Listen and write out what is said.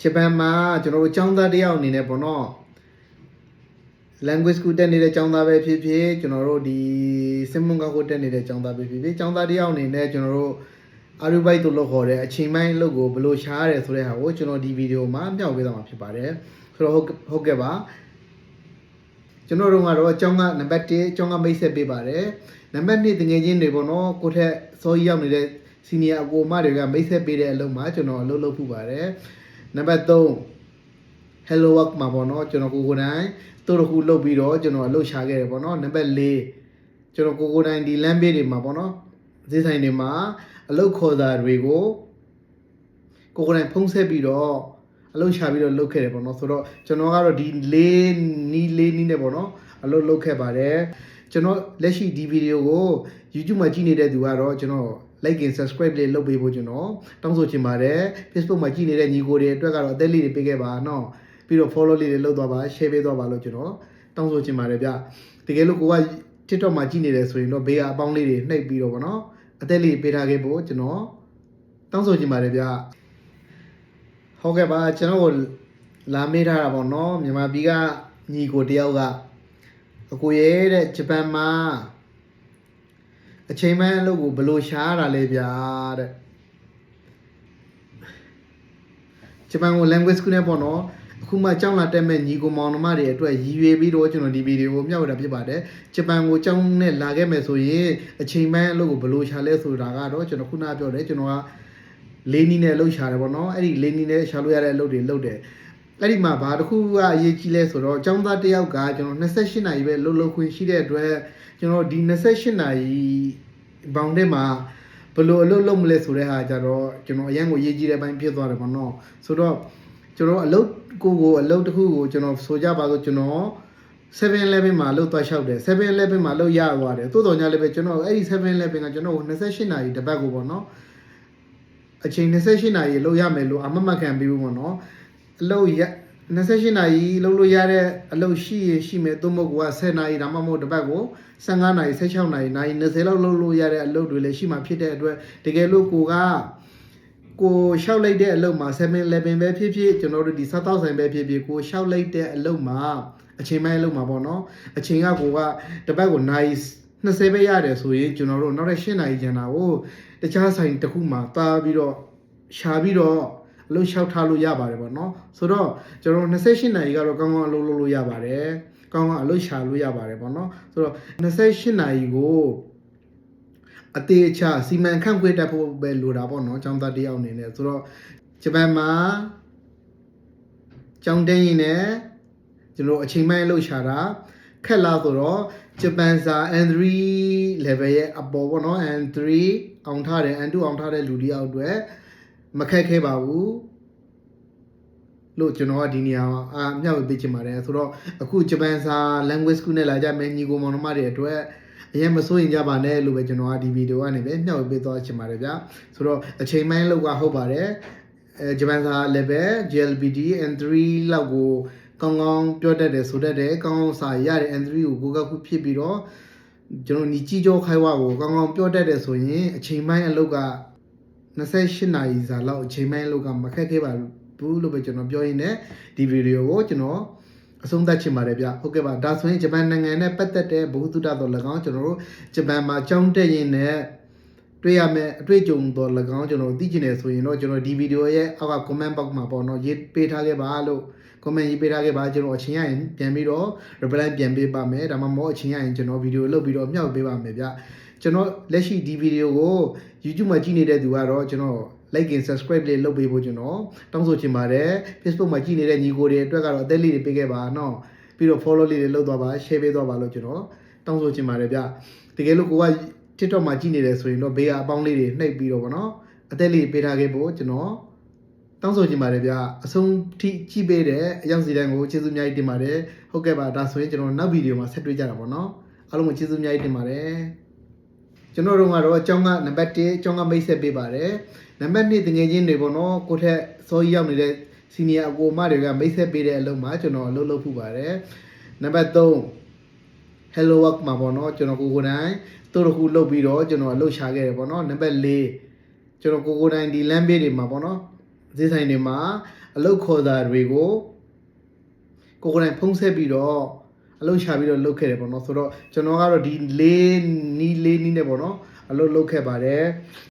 ဂျပန်မှာကျွန်တော်တို့ចောင်းသားတစ်ယောက်အနေနဲ့ပေါ့နော် language school တက်နေတဲ့ចောင်းသားပဲဖြစ်ဖြစ်ကျွန်တော်တို့ဒီစင်မွန်ကကိုတက်နေတဲ့ចောင်းသားပဲဖြစ်ဖြစ်ចောင်းသားတစ်ယောက်အနေနဲ့ကျွန်တော်တို့အာရုဘိုက်တို့လို့ခေါ်တဲ့အချိန်ပိုင်းအလုပ်ကိုဘယ်လိုရှားရတယ်ဆိုတဲ့ဟာကိုကျွန်တော်ဒီဗီဒီယိုမှာမျှဝေပေးသွားမှာဖြစ်ပါတယ်ဆိုတော့ဟုတ်ဟုတ်ကဲ့ပါကျွန်တော်တို့ကတော့အကြောင်းကနံပါတ်1အကြောင်းကမိတ်ဆက်ပေးပါတယ်နံပါတ်2တငယ်ချင်းတွေပေါ့နော်ကိုထက်စောကြီးရောက်နေတဲ့စီနီယာအကိုမတွေကမိတ်ဆက်ပေးတဲ့အလုပ်မှာကျွန်တော်အလုပ်လုပ်ဖူးပါတယ် နံပါတ်3 hello work မှာပေါ့နော်ကျွန်တော်ကိုကိုတိုင်းတူတခုလုပ်ပြီးတော့ကျွန်တော်အလုပ်ရှာခဲ့တယ်ပေါ့နော်နံပါတ်4ကျွန်တော်ကိုကိုတိုင်းဒီ land page တွေမှာပေါ့နော်ဈေးဆိုင်တွေမှာအလုပ်ခေါ်တာတွေကိုကိုကိုတိုင်းဖုံးဆက်ပြီးတော့အလုပ်ရှာပြီးတော့လုပ်ခဲ့တယ်ပေါ့နော်ဆိုတော့ကျွန်တော်ကတော့ဒီလေးနီးလေးနီးနဲ့ပေါ့နော်အလုပ်လုပ်ခဲ့ပါတယ်ကျွန်တော်လက်ရှိဒီဗီဒီယိုကို YouTube မှာကြည့်နေတဲ့သူကတော့ကျွန်တော် like and subscribe လေးလုပ်ပေးဖို့ကျွန်တော်တောင်းဆိုချင်ပါတယ် Facebook မှာကြည့်နေတဲ့ညီကိုတွေအတွက်ကတော့အသက်လေးတွေပေးခဲ့ပါနော်ပြီးတော့ follow လေးတွေလုပ်သွားပါ share ပေးသွားပါလို့ကျွန်တော်တောင်းဆိုချင်ပါတယ်ဗျတကယ်လို့ကိုက TikTok မှာကြည့်နေတယ်ဆိုရင်တော့ဘေးကအပေါင်းလေးတွေနှိပ်ပြီးတော့ဗောနော်အသက်လေးပေးထားခဲ့ဖို့ကျွန်တော်တောင်းဆိုချင်ပါတယ်ဗျဟုတ်ကဲ့ပါကျွန်တော်ကိုလာမေးထားတာဗောနော်မြန်မာပြည်ကညီကိုတယောက်ကအကိုရဲ့တဲ့ဂျပန်မှာ အချိန်မှန်းအလုပ်ကိုဘယ်လိုရှားရတာလဲဗျာတဲ့ဂျပန်ကို language school နဲ့ပေါ့နော်အခုမှကြောင်းလာတက်မဲ့ညီကိုမောင်နှမတွေအတွက်ရည်ရွယ်ပြီးတော့ကျွန်တော်ဒီဗီဒီယိုကိုမျှဝေတာဖြစ်ပါတယ်ဂျပန်ကိုကြောင်းနဲ့လာခဲ့မယ်ဆိုရင်အချိန်မှန်းအလုပ်ကိုဘယ်လိုရှာလဲဆိုတာကတော့ကျွန်တော်ခုနပြောတယ်ကျွန်တော်ကလေးနီးနဲ့လှုပ်ရှာတယ်ပေါ့နော်အဲ့ဒီလေးနီးနဲ့ရှာလို့ရတဲ့အလုပ်တွေလုပ်တယ် အဲ့ဒီမှာဘာတစ်ခုကအရေးကြီးလဲဆိုတော့ចောင်းသားတစ်ယောက်ကကျွန်တော်28နာရီပဲလှုပ်လှုပ်ခွင့်ရှိတဲ့အတွက်ကျွန်တော်ဒီ28နာရီဘောင်ထဲမှာဘယ်လိုအလုပ်လုပ်မလဲဆိုတဲ့ဟာကြတော့ကျွန်တော်အရင်ကိုရေးကြည့်တဲ့ဘိုင်းဖြစ်သွားတယ်ပေါ့နော်ဆိုတော့ကျွန်တော်အလုပ်ကိုကိုအလုပ်တစ်ခုကိုကျွန်တော်ဆိုကြပါဆိုကျွန်တော်7-11မှာလှုပ်သွားလျှောက်တယ်7-11မှာလှုပ်ရသွားတယ်သို့တော်ညာလည်းပဲကျွန်တော်အဲ့ဒီ7-11ကကျွန်တော်28နာရီတစ်ပတ်ကိုပေါ့နော်အချိန်28နာရီလှုပ်ရမယ်လို့အမမတ်ခံပြီးဘူးပေါ့နော် အလုပ်ရ28နာရီလှုပ်လို့ရတဲ့အလုပ်ရှိရရှိမယ်သို့မဟုတ်က10နာရီဒါမှမဟုတ်တစ်ပတ်ကို15နာရီ16နာရီနာရီ20လောက်လှုပ်လို့ရတဲ့အလုပ်တွေလည်းရှိမှဖြစ်တဲ့အတွက်တကယ်လို့ကိုကကိုရှောက်လိုက်တဲ့အလုပ်မှာ7-11ပဲဖြစ်ဖြစ်ကျွန်တော်တို့ဒီစားတောက်ဆိုင်ပဲဖြစ်ဖြစ်ကိုရှောက်လိုက်တဲ့အလုပ်မှာအချိန်ပိုင်းအလုပ်မှာပေါ့နော်အချိန်ကကိုကတစ်ပတ်ကိုနိုင်20ပဲရတယ်ဆိုရင်ကျွန်တော်တို့နောက်ထပ်8နာရီကျန်တာကိုတခြားဆိုင်တစ်ခုမှာတာပြီးတော့ရှာပြီးတော့ အလုပ်လျှောက်ထားလို့ရပါတယ်ပေါ့နော်ဆိုတော့ကျွန်တော်28နာရီကတော့ကောင်းကောင်းအလုပ်လုပ်လို့ရပါတယ်ကောင်းကောင်းအလုပ်ရှာလို့ရပါတယ်ပေါ့နော်ဆိုတော့28နာရီကိုအသေးအချာစီမံခန့်ခွဲတတ်ဖို့ပဲလိုတာပေါ့နော်ចောင်းသားတယောက်အနေနဲ့ဆိုတော့ဂျပန်မှာចောင်းတင်းရင်နဲ့ကျွန်တော်အချိန်ပိုင်းအလုပ်ရှာတာခက်လားဆိုတော့ဂျပန်စာ N3 level ရဲ့အပေါ်ပေါ့နော် N3 အောင်ထားတယ် N2 အောင်ထားတဲ့လူတယောက်အတွက် မခက်ခဲပါဘူးလို့ကျွန်တော်ကဒီနေရာမှာအာမျှဝေပေးချင်ပါတယ်ဆိုတော့အခုဂျပန်စာ language school နဲ့လာကြမယ်ညီကိုမောင်နှမတွေအတွက်အရင်မစိုးရင်ကြပါနဲ့လို့ပဲကျွန်တော်ကဒီဗီဒီယိုကနေပဲမျှဝေပေးသွားချင်ပါတယ်ဗျာဆိုတော့အချိန်ပိုင်းလောက်ကဟုတ်ပါတယ်အဲဂျပန်စာ level GLBD N3 လောက်ကိုကောင်းကောင်းပြောတတ်တယ်ဆိုတတ်တယ်ကောင်းကောင်းစာရတဲ့ N3 ကိုကိုကခုဖြစ်ပြီးတော့ကျွန်တော်ညီကြီးကျော်ခိုင်ဝါကိုကောင်းကောင်းပြောတတ်တယ်ဆိုရင်အချိန်ပိုင်းအလောက်က 28နာရီစာလောက်အချိန်ပိုင်းအလောက်ကမခက်ခဲပါဘူးလို့ပဲကျွန်တော်ပြောရင်းနဲ့ဒီဗီဒီယိုကိုကျွန်တော်အဆုံးသတ်ချင်ပါတယ်ဗျဟုတ်ကဲ့ပါဒါဆိုရင်ဂျပန်နိုင်ငံနဲ့ပတ်သက်တဲ့ဘုဟုတုတတော်၎င်းကျွန်တော်တို့ဂျပန်မှာကြောင်းတက်ရင်နဲ့တွေ့ရမယ်အတွေ့အကြုံတော်၎င်းကျွန်တော်သိချင်တယ်ဆိုရင်တော့ကျွန်တော်ဒီဗီဒီယိုရဲ့အောက်က comment box မှာပေါ့နော်ရေးပေးထားခဲ့ပါလို့ comment ရေးပေးထားခဲ့ပါကျွန်တော်အချိန်ရရင်ပြန်ပြီးတော့ reply ပြန်ပေးပါမယ်ဒါမှမဟုတ်အချိန်ရရင်ကျွန်တော်ဗီဒီယိုလုပ်ပြီးတော့မျှဝေပေးပါမယ်ဗျ ကျွန်တော်လက်ရှိဒီဗီဒီယိုကို YouTube မှာကြည့်နေတဲ့သူကတော့ကျွန်တော် like and subscribe လေးလုပ်ပေးဖို့ကျွန်တော်တောင်းဆိုချင်ပါတယ် Facebook မှာကြည့်နေတဲ့ညီကိုတွေအတွက်ကတော့အသက်လေးတွေပေးခဲ့ပါနော်ပြီးတော့ follow လေးတွေလုပ်သွားပါ share ပေးသွားပါလို့ကျွန်တော်တောင်းဆိုချင်ပါတယ်ဗျတကယ်လို့ကိုက TikTok မှာကြည့်နေတယ်ဆိုရင်တော့ဘေးကအပေါင်းလေးတွေနှိပ်ပြီးတော့ဗောနော်အသက်လေးပေးထားခဲ့ဖို့ကျွန်တော်တောင်းဆိုချင်ပါတယ်ဗျအဆုံးထိကြည့်ပေးတဲ့အရောက်စီတိုင်းကိုကျေးဇူးအများကြီးတင်ပါတယ်ဟုတ်ကဲ့ပါဒါဆိုရင်ကျွန်တော်နောက်ဗီဒီယိုမှာဆက်တွေ့ကြတာပေါ့နော်အားလုံးကိုကျေးဇူးအများကြီးတင်ပါတယ် ကျွန်တော်တို့ကတော့အကြောင်းကနံပါတ်1အကြောင်းကမိတ်ဆက်ပေးပါတယ်နံပါတ်2တငယ်ချင်းတွေပေါ့နော်ကိုထက်စောကြီးရောက်နေတဲ့စီနီယာအကိုမတွေကမိတ်ဆက်ပေးတဲ့အလုပ်မှာကျွန်တော်အလုပ်လုပ်ဖူးပါတယ်နံပါတ်3 hello work မှာပေါ့နော်ကျွန်တော်ကိုကိုတိုင်းတူတခုလုတ်ပြီးတော့ကျွန်တော်အလုပ်ရှာခဲ့တယ်ပေါ့နော်နံပါတ်4ကျွန်တော်ကိုကိုတိုင်းဒီ land page တွေမှာပေါ့နော်ဈေးဆိုင်တွေမှာအအလုပ်ခေါ်တာတွေကိုကိုယ်ကိုယ်တိုင်ဖုံးဆက်ပြီးတော့ အလုပ်ရှာပြီးတော့လုပ်ခဲ့တယ်ပေါ့နော်ဆိုတော့ကျွန်တော်ကတော့ဒီလေးနီးလေးနီးနဲ့ပေါ့နော်အလုပ်လုပ်ခဲ့ပါတယ်